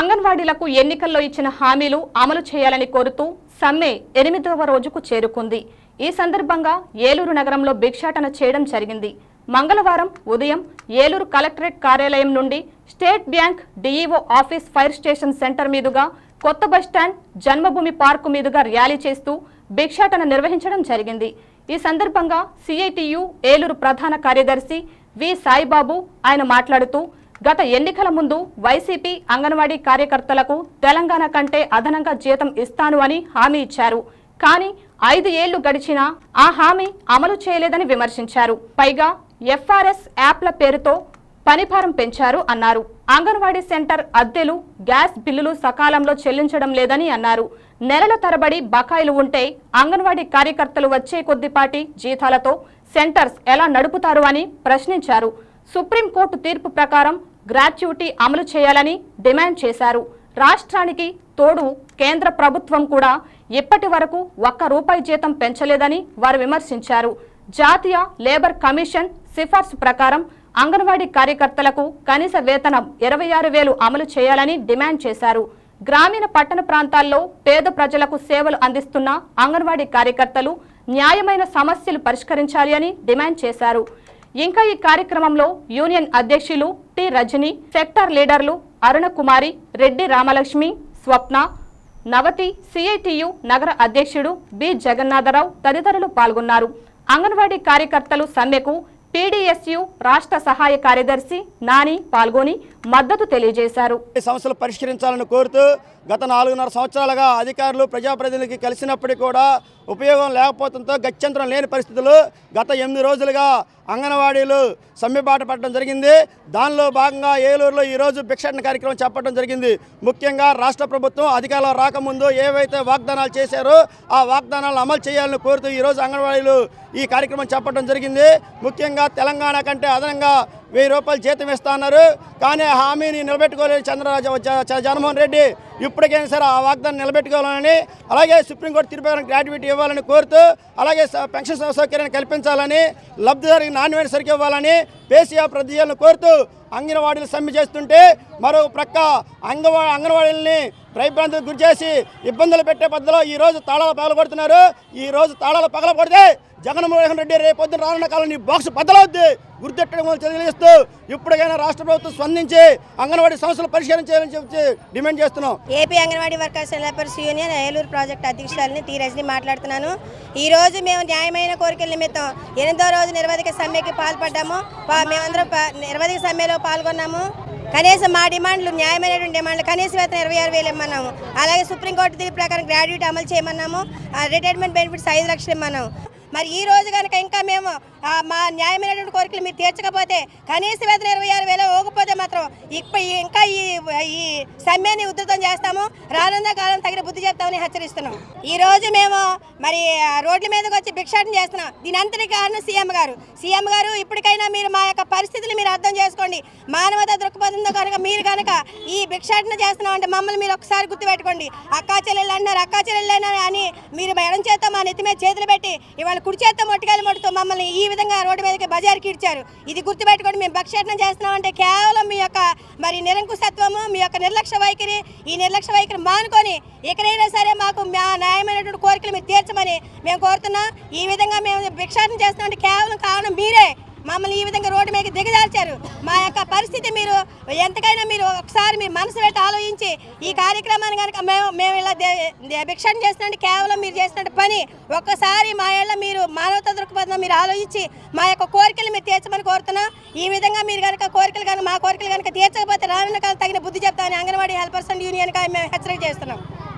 అంగన్వాడీలకు ఎన్నికల్లో ఇచ్చిన హామీలు అమలు చేయాలని కోరుతూ సమ్మె ఎనిమిదవ రోజుకు చేరుకుంది. ఈ సందర్భంగా ఏలూరు నగరంలో భిక్షాటన చేయడం జరిగింది. మంగళవారం ఉదయం ఏలూరు కలెక్టరేట్ కార్యాలయం నుండి state bank DEO office fire station centre మీదుగా కొత్త బస్టాండ్ జన్మభూమి పార్కు మీదుగా ర్యాలీ చేస్తూ భిక్షాటన నిర్వహించడం జరిగింది. ఈ సందర్భంగా సిఐటియు ఏలూరు ప్రధాన కార్యదర్శి వి సాయిబాబు ఆయన మాట్లాడుతూ గత ఎన్నికల ముందు వైసీపీ అంగన్వాడీ కార్యకర్తలకు తెలంగాణ కంటే అదనంగా జీతం ఇస్తాను అని హామీ ఇచ్చారు. కానీ ఐదు ఏళ్ళు గడిచినా ఆ హామీ అమలు చేయలేదని విమర్శించారు. పైగా ఎఫ్ఆర్ఎస్ యాప్ల పేరుతో పనిభారం పెంచారు అన్నారు. అంగన్వాడీ సెంటర్ అద్దెలు గ్యాస్ బిల్లులు సకాలంలో చెల్లించడం లేదని అన్నారు. నెలల తరబడి బకాయిలు ఉంటే అంగన్వాడీ కార్యకర్తలు వచ్చే కొద్దిపాటి జీతాలతో సెంటర్స్ ఎలా నడుపుతారు అని ప్రశ్నించారు. సుప్రీంకోర్టు తీర్పు ప్రకారం గ్రాట్యుటీ అమలు చేయాలని డిమాండ్ చేశారు. రాష్ట్రానికి తోడు కేంద్ర ప్రభుత్వం కూడా ఇప్పటి వరకు ఒక్క రూపాయి జీతం పెంచలేదని వారు విమర్శించారు. జాతీయ లేబర్ కమిషన్ సిఫార్సు ప్రకారం అంగన్వాడీ కార్యకర్తలకు కనీస వేతనం ఇరవై ఆరు వేలు అమలు చేయాలని డిమాండ్ చేశారు. గ్రామీణ పట్టణ ప్రాంతాల్లో పేద ప్రజలకు సేవలు అందిస్తున్న అంగన్వాడీ కార్యకర్తలు న్యాయమైన సమస్యలు పరిష్కరించాలి అని డిమాండ్ చేశారు. ఇంకా ఈ కార్యక్రమంలో యూనియన్ అధ్యక్షులు టి రజని సెక్టార్ లీడర్లు అరుణ కుమారి రెడ్డి రామలక్ష్మి స్వప్న నవతి సిఐటియు నగర అధ్యక్షుడు బి. జగన్నాథరావు తదితరులు పాల్గొన్నారు. అంగన్వాడీ కార్యకర్తలు సమ్మెకు పీడీఎస్యు రాష్ట్ర సహాయ కార్యదర్శి నాని పాల్గొని మద్దతు తెలియజేశారు. ఈ సమస్యలు పరిష్కరించాలని కోరుతూ గత నాలుగున్నర సంవత్సరాలుగా అధికారులు ప్రజాప్రతినిధులకి కలిసినప్పటికీ కూడా ఉపయోగం లేకపోవడంతో గత్యంతరం లేని పరిస్థితులు గత ఎనిమిది రోజులుగా అంగన్వాడీలు సమ్మెబాట పడడం జరిగింది. దానిలో భాగంగా ఏలూరులో ఈరోజు భిక్షాటన కార్యక్రమం చేపట్టడం జరిగింది. ముఖ్యంగా రాష్ట్ర ప్రభుత్వం అధికారంలో రాకముందు ఏవైతే వాగ్దానాలు చేశారో ఆ వాగ్దానాలను అమలు చేయాలని కోరుతూ ఈరోజు అంగన్వాడీలు ఈ కార్యక్రమం చేపట్టడం జరిగింది. ముఖ్యంగా తెలంగాణ కంటే అదనంగా వెయ్యి రూపాయలు జీతం ఇస్తా అన్నారు. కానీ హామీని నిలబెట్టుకోలేదు చంద్ర జగన్మోహన్ రెడ్డి. ఇప్పటికైనా సరే ఆ వాగ్దానం నిలబెట్టుకోవాలని అలాగే సుప్రీంకోర్టు తీర్పు గ్రాడ్యుయేట్ ఇవ్వాలని కోరుతూ అలాగే స- పెన్షన్ సౌకర్యాన్ని కల్పించాలని లబ్ధిదారికి నాణ్యమైన సరికి ఇవ్వాలని పేసీఆర్ ప్రతిజలను కోరుతూ అంగన్వాడీలు సమ్మె చేస్తుంటే మరో ప్రక్క అంగన్వా అంగన్వాడీలని భయభ్రాంతులకు గురి చేసి ఇబ్బందులు పెట్టే పద్ధతిలో ఈ రోజు తాళాలు పగలగొడుతున్నారు. ఈ రోజు తాళాలు పగలగొడితే జగన్మోహన్ రెడ్డి రేపు పొద్దున రానున్న కాలం నీ బాక్స్ బద్దలవుద్ది. గుర్తెట్టడం తెలియజేస్తూ ఇప్పటికైనా రాష్ట్ర ప్రభుత్వం స్పందించి అంగన్వాడీ సమస్యలు పరిష్కారం చేయాలని చెప్పి డిమాండ్ చేస్తున్నాం. AP Anganwadi workers labours union Eluru project అధ్యక్షురాలని T Rajani మాట్లాడుతున్నాను ఈరోజు మేము న్యాయమైన కోరికల నిమిత్తం ఎనిమిదో రోజు నిర్వాధిక సమ్మెకి పాల్పడ్డాము. మేమందరం నిర్వాధిక సమ్మెలో పాల్గొన్నాము. కనీసం మా డిమాండ్లు న్యాయమైనటువంటి డిమాండ్లు కనీస వేతనం ఇరవై ఆరు వేలు ఇమ్మన్నాము. అలాగే సుప్రీంకోర్టు తీర్పు ప్రకారం గ్రాడ్యుయేట్ అమలు చేయమన్నాము. ఆ, రిటైర్మెంట్ బెనిఫిట్స్ ఐదు లక్షలు ఇమ్మన్నాము. మరి ఈ రోజు కనుక ఇంకా మేము మా న్యాయమైనటువంటి కోరికలు మీరు తీర్చకపోతే కనీస వేతన ఇరవై ఆరు వేలు ఇవ్వకపోతే మాత్రం ఇప్ప ఇంకా ఈ ఈ సమ్మెని ఉధృతం చేస్తాము. రానున్న కాలం తగిన బుద్ధి చెప్తామని హెచ్చరిస్తున్నాం. ఈ రోజు మేము మరి రోడ్ల మీదకి వచ్చి భిక్షాటన చేస్తున్నాం. దీని అంతటి కారణం సీఎం గారు. సీఎం గారు ఇప్పటికైనా మీరు మా యొక్క పరిస్థితులు మీరు అర్థం చేసుకోండి. మానవత దృక్పథంతో కనుక మీరు కనుక ఈ భిక్షాటన చేస్తున్నాం అంటే మమ్మల్ని మీరు ఒకసారి గుర్తుపెట్టుకోండి. అక్కా చెల్లెళ్ళు అన్నారు అక్కా చెల్లెళ్ళు అని మీరు ఎడం చేత మా నెత్తి మీద చేతులు పెట్టి ఇవాళ కుడి చేత మొట్టకాయలు మొట్టుతూ మమ్మల్ని ఈ విధంగా రోడ్డు మీదకి బజార్కి ఇచ్చారు ఇది గుర్తుపెట్టుకొని మేము భక్షేటం చేస్తున్నాం అంటే కేవలం మీ యొక్క మరి నిరంకుశత్వము మీ యొక్క నిర్లక్ష్య వైఖరి ఈ నిర్లక్ష్య వైఖరి మానుకొని ఎక్కడైనా సరే మాకు మా న్యాయమైనటువంటి కోరికలు మీరు తీర్చమని మేము కోరుతున్నాం. ఈ విధంగా మేము భిక్షాటం చేస్తున్నాం అంటే కేవలం కారణం మీరే. మమ్మల్ని ఈ విధంగా రోడ్డు మీద దిగజార్చారు. మా యొక్క పరిస్థితి మీరు ఎంతకైనా మీరు ఒకసారి మీ మనసు పెట్టి ఆలోచించి ఈ కార్యక్రమాన్ని కనుక మేము మేము ఇలా దే- భిక్షణ చేసినట్టు కేవలం మీరు చేస్తున్నట్టు పని ఒక్కసారి మా ఇళ్ళ మీరు మానవత దృక్పథం మీరు ఆలోచించి మా యొక్క కోరికలు మీరు తీర్చమని కోరుతున్నాం. ఈ విధంగా మీరు కనుక కోరికలు కనుక మా కోరికలు కనుక తీర్చకపోతే రానున్న కాలం తగిన బుద్ధి చెప్తామని అంగన్వాడీ హెల్పర్స్ అండ్ యూనియన్ మేము హెచ్చరిక చేస్తున్నాం.